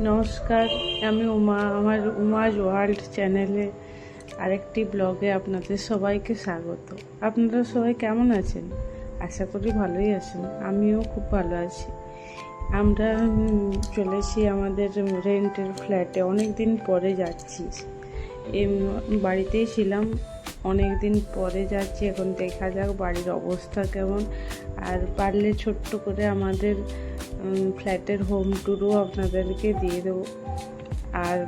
নমস্কার, আমি উমা, আমার উমাজ ওয়ার্ল্ড চ্যানেলে আরেকটি ব্লগে আপনাদের সবাইকে স্বাগত। আপনারা সবাই কেমন আছেন? আশা করি ভালোই আছেন, আমিও খুব ভালো আছি। আমরা চলেছি আমাদের রেন্টের ফ্ল্যাটে অনেক দিন পরে যাচ্ছি। বাড়িতেই ছিলাম অনেক দিন পরে যাচ্ছি, এখন দেখা যাক বাড়ির অবস্থা কেমন। আর পারলে ছোট্ট করে আমাদের ফ্ল্যাটের হোম ট্যুরও আপনাদেরকে দিয়ে দেবো। আর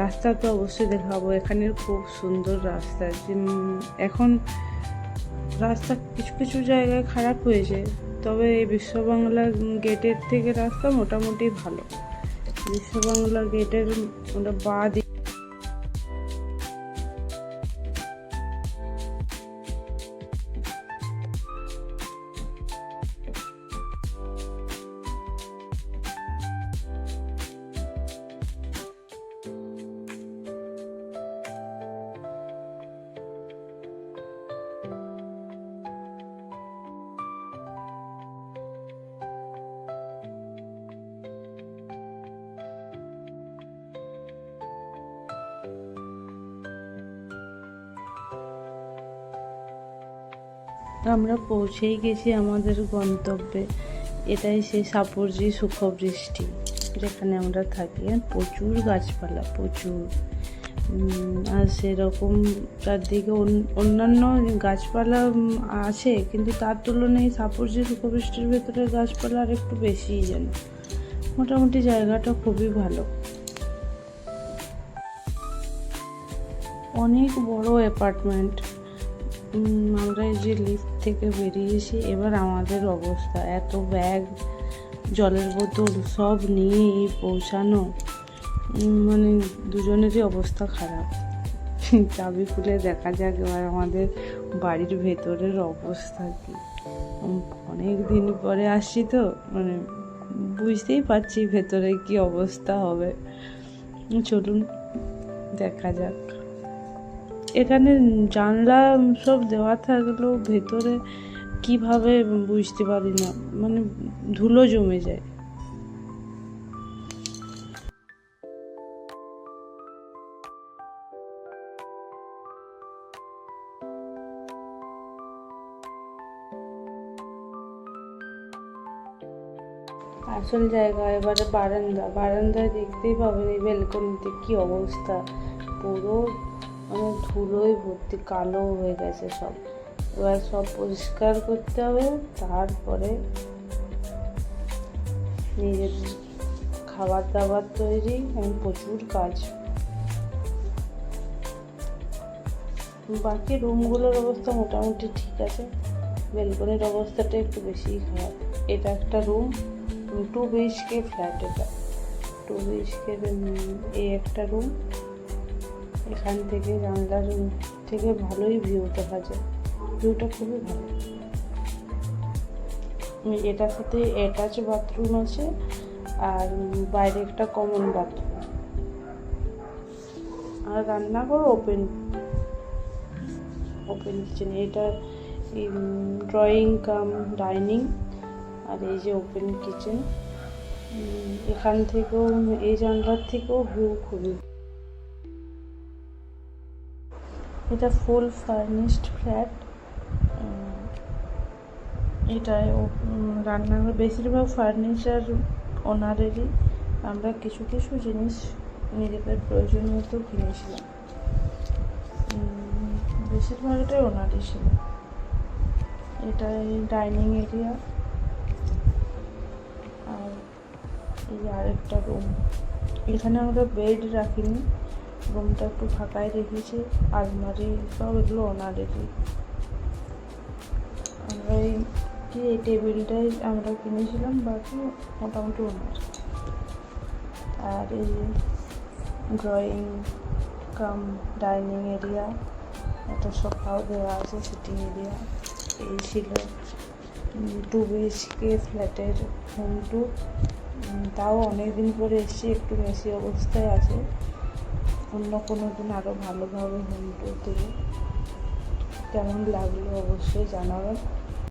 রাস্তা তো অবশ্যই দেখাবো। এখানের খুব সুন্দর রাস্তা। এখন রাস্তা কিছু কিছু জায়গায় খারাপ হয়েছে। তবে এই বিশ্ববাংলা গেটের থেকে রাস্তা মোটামুটি ভালো। বিশ্ববাংলা গেটের ওটা বা দিক আমরা পৌঁছেই গেছি আমাদের গন্তব্যে। এটাই সেই সাপুরজি সুখবৃষ্টি, যেখানে আমরা থাকি। প্রচুর গাছপালা, প্রচুর। আর সেরকম চারদিকে অন- অন্যান্য গাছপালা আছে, কিন্তু তার তুলনায় সাপুরজি সুখবৃষ্টির ভেতরে গাছপালা আর একটু বেশিই যেন। মোটামুটি জায়গাটা খুবই ভালো। অনেক বড় অ্যাপার্টমেন্ট। আমরা এই যে লিফট থেকে বেরিয়েছি, এবার আমাদের অবস্থা। এত ব্যাগ জলের বোতল সব নিয়ে পৌঁছানো। মানে দুজনেরই অবস্থা খারাপ। চাবি খুলে দেখা যাক এবার আমাদের বাড়ির ভেতরের অবস্থা কি। অনেক দিন পরে আসছি তো মানে বুঝতেই পারছি ভেতরে কি অবস্থা হবে। চলুন, দেখা যাক। এখানে জানলা সব দেওয়া থাকলেও ভেতরে কীভাবে বুঝতে পারি না মানে ধুলো জমে যায়। আসল জায়গা এবারে বারান্দা। বারান্দায় দেখতেই পাবেন এই বেলকনিতে কি অবস্থা। পুরো মানে ধুলোয় ভর্তি, কালো হয়ে গেছে সব। এবার সব পরিষ্কার করতে হবে, তারপরে নিজের খাবার দাবার তৈরি এবং প্রচুর কাজ। বাকি রুমগুলোর অবস্থা মোটামুটি ঠিক আছে। বেলকনির অবস্থাটা একটু বেশিই খারাপ। এটা একটা রুম টু বিএইচকে ফ্ল্যাট এটা। টু বিএইচকের এই একটা রুম। এখান থেকে জানলার থেকে ভালোই ভিউ দেখা যায় ভিউটা খুবই ভালো। এটার সাথে অ্যাটাচ বাথরুম আছে আর বাইরে একটা কমন বাথরুম আর রান্নাঘর ওপেন ওপেন কিচেন এটা ড্রয়িং কাম ডাইনিং আর এই যে ওপেন কিচেন এখান থেকেও, এই জানলার থেকেও ভিউ খুবই এটা ফুল ফার্নিশড ফ্ল্যাট এটায় রান্নাঘর, বেশিরভাগ ফার্নিচার ওনারেরই আমরা কিছু কিছু জিনিস নিজেদের প্রয়োজন মতো কিনেছিলাম। বেশিরভাগটাই ওনারই ছিল। এটাই ডাইনিং এরিয়া আর এই আরেকটা রুম এখানে আমরা বেড রাখিনি। রুমটা একটু ফাঁকাই রেখেছি, আলমারি সব এগুলো ওনারেরই আমরা এই কি এই টেবিলটাই আমরা কিনেছিলাম, বাকি মোটামুটি ওনার। আর এই ড্রয়িং কাম, ডাইনিং এরিয়া, একটা সোফাও দেওয়া আছে, সিটিং এরিয়া। এই ছিল টু বিএইচকে ফ্ল্যাটের হোম টু তাও অনেক দিন পরে এসেছি, একটু মেসি অবস্থায় আছে। অন্য কোনো দিন আরও ভালোভাবে হোম টুর দেবো কেমন লাগল অবশ্যই জানাবেন।